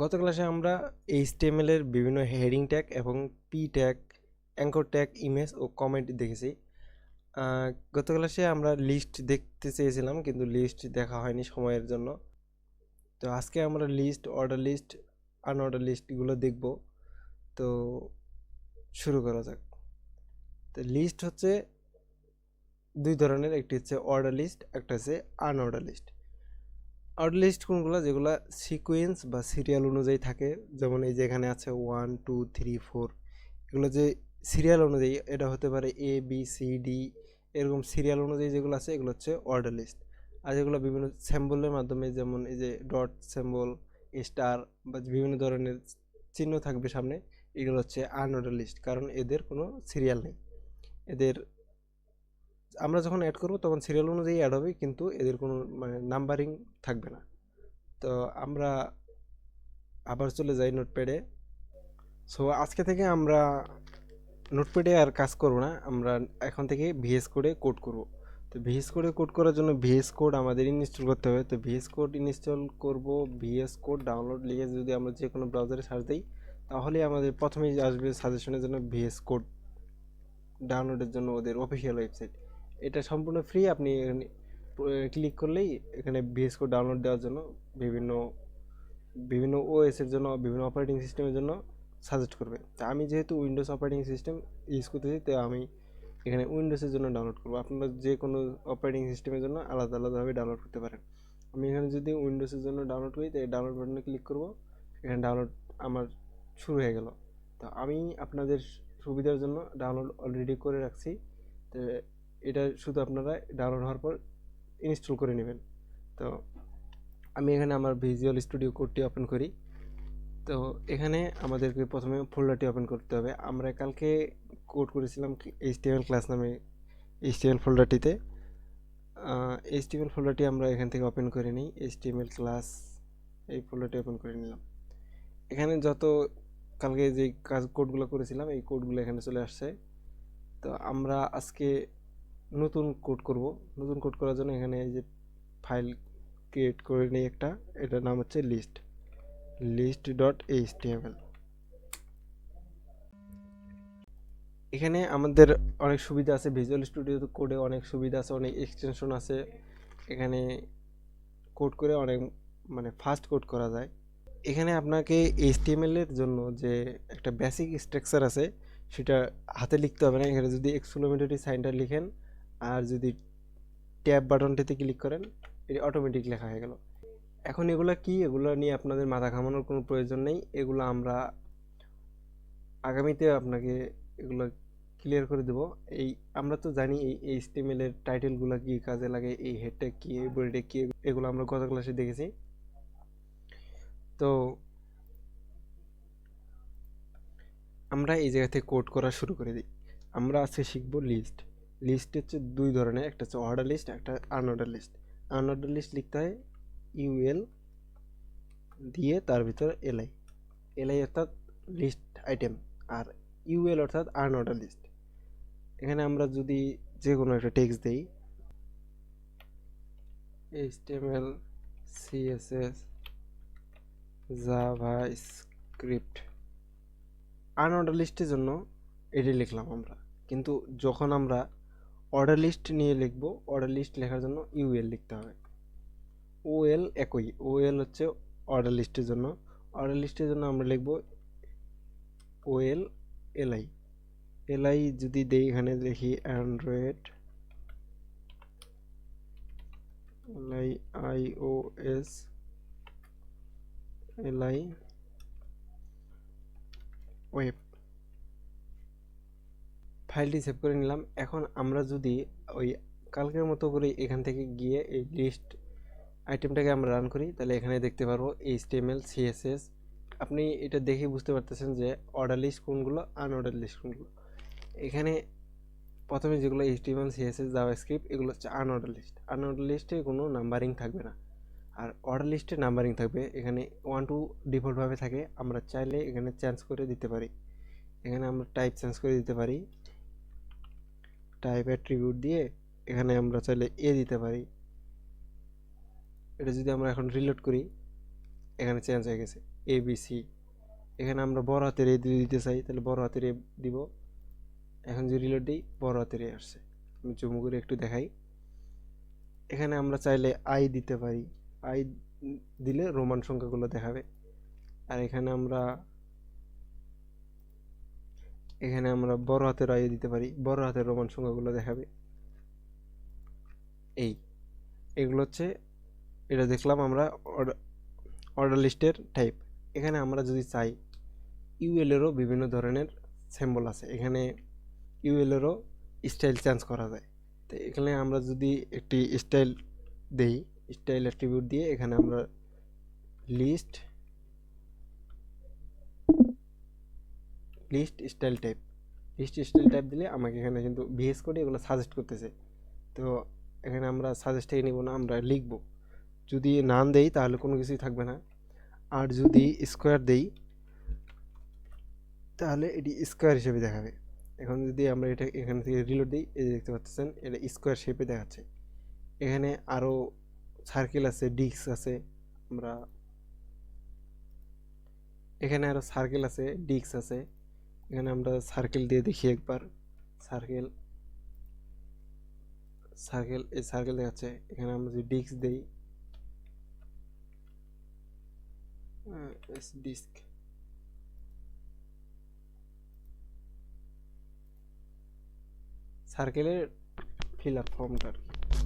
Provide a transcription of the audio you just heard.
গত ক্লাসে আমরা এইচটিএমএল এর বিভিন্ন হেডিং ট্যাগ এবং P tag anchor tag image ও কমেন্ট দেখেছি। গত ক্লাসে আমরা লিস্ট দেখতে চেয়েছিলাম কিন্তু লিস্ট দেখা হয়নি সময়ের জন্য। তো আজকে আমরা লিস্ট অর্ডার লিস্ট আনঅর্ডার লিস্টগুলো দেখব। তো শুরু করা যাক। তো লিস্ট হচ্ছে দুই ধরনের, একটি হচ্ছে অর্ডার লিস্ট একটা হচ্ছে আনঅর্ডার লিস্ট অর্ডার লিস্ট কোনগুলো? যেগুলো সিকোয়েন্স বা সিরিয়াল অনুযায়ী থাকে। যেমন এই যে এখানে আছে ওয়ান, টু, থ্রি, ফোর। এগুলো যে সিরিয়াল অনুযায়ী, এটা হতে পারে এ, বি, সি, ডি, এরকম সিরিয়াল অনুযায়ী যেগুলো আছে, এগুলো হচ্ছে অর্ডার লিস্ট আর যেগুলো বিভিন্ন স্যাম্বলের মাধ্যমে, যেমন এই যে ডট স্যাম্বল স্টার বা বিভিন্ন ধরনের চিহ্ন থাকবে সামনে, এগুলো হচ্ছে আনঅর্ডার লিস্ট কারণ এদের কোনো সিরিয়াল নেই। এদের আমরা যখন অ্যাড করব, তখন সিরিয়াল অনুযায়ী অ্যাড হবে, কিন্তু এদের কোনো মানে নাম্বারিং থাকবে না। তো আমরা আবার চলে যাই নোটপ্যাডে সো আজকে থেকে আমরা নোটপ্যাডে আর কাজ করব না, আমরা এখন থেকে ভিএস কোডে কোড করব। তো ভিএস কোডে কোড করার জন্য ভিএস কোড আমাদের ইনস্টল করতে হবে। তো ভিএস কোড ইনস্টল করব ভিএস কোড ডাউনলোড লিখে যদি আমরা যে কোনো ব্রাউজারে সার্চ দিই, তাহলে আমাদের প্রথমেই আসবে সাজেশনের জন্য ভিএস কোড ডাউনলোডের জন্য ওদের অফিসিয়াল ওয়েবসাইট এটা সম্পূর্ণ ফ্রি আপনি ক্লিক করলেই এখানে ভিএস কোড ডাউনলোড দেওয়ার জন্য বিভিন্ন বিভিন্ন ওএস এর জন্য, বিভিন্ন অপারেটিং সিস্টেমের জন্য সাজেস্ট করবে। তা আমি যেহেতু উইন্ডোজ অপারেটিং সিস্টেম ইউজ করতেছি, তো আমি এখানে উইন্ডোজের জন্য ডাউনলোড করব। আপনারা যে কোনো অপারেটিং সিস্টেমের জন্য আলাদা আলাদাভাবে ডাউনলোড করতে পারেন। আমি এখানে যদি উইন্ডোজের জন্য ডাউনলোড করি, তো ডাউনলোড বাটনে ক্লিক করব। এখানে ডাউনলোড আমার শুরু হয়ে গেল। তো আমি আপনাদের সুবিধার জন্য ডাউনলোড অলরেডি করে রাখছি। তো এটা শুধু আপনারা ডাউনলোড হওয়ার পর ইনস্টল করে নেবেন। তো আমি এখানে আমার ভিজুয়াল স্টুডিও কোডটি ওপেন করি। তো এখানে আমাদেরকে প্রথমে ফোল্ডারটি ওপেন করতে হবে। আমরা কালকে কোড করেছিলাম এইচটিএমএল ক্লাস নামে এইচটিএমএল ফোল্ডারটিতে এইচটিএমএল ফোল্ডারটি আমরা এখান থেকে ওপেন করে নিই। এইচটিএমএল ক্লাস এই ফোল্ডারটি ওপেন করে নিলাম। এখানে যত কালকে যে কাজ কোডগুলো করেছিলাম, এই কোডগুলো এখানে চলে আসছে। তো আমরা আজকে নতুন কোড করব। নতুন কোড করার জন্য এখানে এই যে ফাইল ক্রিয়েট করে নিই একটা, এটার নাম হচ্ছে লিস্ট লিস্ট ডট এইচটিএমএল এখানে আমাদের অনেক সুবিধা আছে ভিজুয়াল স্টুডিও কোডে অনেক সুবিধা আছে, অনেক এক্সটেনশন আছে। এখানে কোড করে অনেক মানে ফাস্ট কোড করা যায়। এখানে আপনাকে এইচটিএমএল এর জন্য যে একটা বেসিক স্ট্রাকচার আছে, সেটা হাতে লিখতে হবে না। এখানে যদি এক্সক্লোমেটরি সাইনটা লিখেন আর যদি ট্যাব বাটনটিতে ক্লিক করেন, এটি অটোমেটিক লেখা হয়ে গেল। এখন এগুলো কি? এগুলো নিয়ে আপনাদের মাথা ঘামানোর কোনো প্রয়োজন নেই। এগুলো আমরা আগামীতে আপনাকে এগুলো ক্লিয়ার করে দেব। এই, আমরা তো জানি এই এইচটিএমএল এর টাইটেলগুলো কি, কাজে লাগে এই হেডটা কি, এই বডিটা কি, এগুলো আমরা গত ক্লাসে দেখেছি। তো আমরা এই জায়গা থেকে কোড করা শুরু করে দিই। আমরা আজকে শিখব লিস্ট লিস্ট হচ্ছে দুই ধরনের, একটা হচ্ছে অর্ডার লিস্ট একটা আনঅর্ডার লিস্ট আনঅর্ডার লিস্ট লিখতে হয় ইউএল দিয়ে তার ভিতর এলআই এলআই অর্থাৎ লিস্ট আইটেম আর ইউএল অর্থাৎ আনঅর্ডার লিস্ট এখানে আমরা যদি যে কোনো একটা টেক্সট দিই HTML CSS JavaScript unorder লিস্টের জন্য এটি লিখলাম আমরা। কিন্তু যখন আমরা অর্ডার লিস্ট নিয়ে লিখব। অর্ডার লিস্ট লেখার জন্য ইউএল লিখতে হবে। ওএল একই। ওএল হচ্ছে অর্ডার লিস্টের জন্য। অর্ডার লিস্টের জন্য আমরা লিখব ওএল এলআই এলআই যদি দেই এখানে দেখি Android LI iOS LI web ফাইলটি সেভ করে নিলাম। এখন আমরা যদি ওই কালকের মতো করে এখান থেকে গিয়ে এই লিস্ট আইটেমটাকে আমরা রান করি, তাহলে এখানে দেখতে পারব এইচটিএমএল সিএসএস আপনি এটা দেখে বুঝতে পারতেছেন যে অর্ডার লিস্ট কোনগুলো আনঅর্ডার লিস্ট কোনগুলো। এখানে প্রথমে যেগুলো এইচটিএমএল সিএসএস জাভাস্ক্রিপ্ট এগুলো হচ্ছে আনঅর্ডার লিস্ট আনঅর্ডার লিস্টে কোনো নাম্বারিং থাকবে না। আর অর্ডার লিস্টে নাম্বারিং থাকবে, এখানে ওয়ান টু ডিফল্টভাবে থাকে। আমরা চাইলে এখানে চেঞ্জ করে দিতে পারি। এখানে আমরা টাইপ চেঞ্জ করে দিতে পারি। টাইপ অ্যাট্রিবিউট দিয়ে এখানে আমরা চাইলে এ দিতে পারি। এটা যদি আমরা এখন রিলোড করি, এখানে চেঞ্জ হয়ে গেছে। এ বি সি এখানে আমরা বড় হাতের এ দিতে চাই, তাহলে বড় হাতের এ দিব। এখন যে রিলোড দিই, বড় হাতের এ আসছে। আমি জুম করে একটু দেখাই। এখানে আমরা চাইলে আই দিতে পারি। আই দিলে রোমান সংখ্যাগুলো দেখাবে। আর এখানে আমরা এখানে আমরা বড় হাতের আই দিতে পারি। বড় হাতের রোমান সংখ্যাগুলো দেখাবে। এই, এগুলো হচ্ছে, এটা দেখলাম আমরা অর্ডার লিস্টের টাইপ এখানে আমরা যদি চাই ইউএলেরও বিভিন্ন ধরনের সিম্বল আছে। এখানে ইউএলেরও স্টাইল চেঞ্জ করা যায়। তো এখানে আমরা যদি একটি স্টাইল দেই স্টাইল অ্যাট্রিবিউট দিয়ে এখানে আমরা list list style type list style type দিলে আমাকে এখানে কিন্তু ভিএস কোডে এগুলো সাজেস্ট করতেছে। তো এখানে আমরা সাজেস্ট থেকে নিব না, আমরা লিখব। যদি নান দেই তাহলে কোনো কিছুই থাকবে না। আর যদি স্কোয়ার দেই তাহলে এটি স্কোয়ার হিসেবে দেখাবে। এখন যদি আমরা এটা এখান থেকে রিলোড দিই, এই যে দেখতে পাচ্ছেন, এটা স্কোয়ার শেপে দেখাচ্ছে। এখানে আরও সার্কেল আছে ডিস্ক আছে, আমরা এখানে আরও সার্কেল আছে ডিস্ক আছে। এখানে আমরা সার্কেল দিয়ে দেখি একবার। সার্কেল সার্কেল এই সার্কেল দেখাচ্ছে। এখানে আমরা যদি ডিস্ক দেই ডিস্ক সার্কেলের ফিল আপ ফর্মটা আর কি।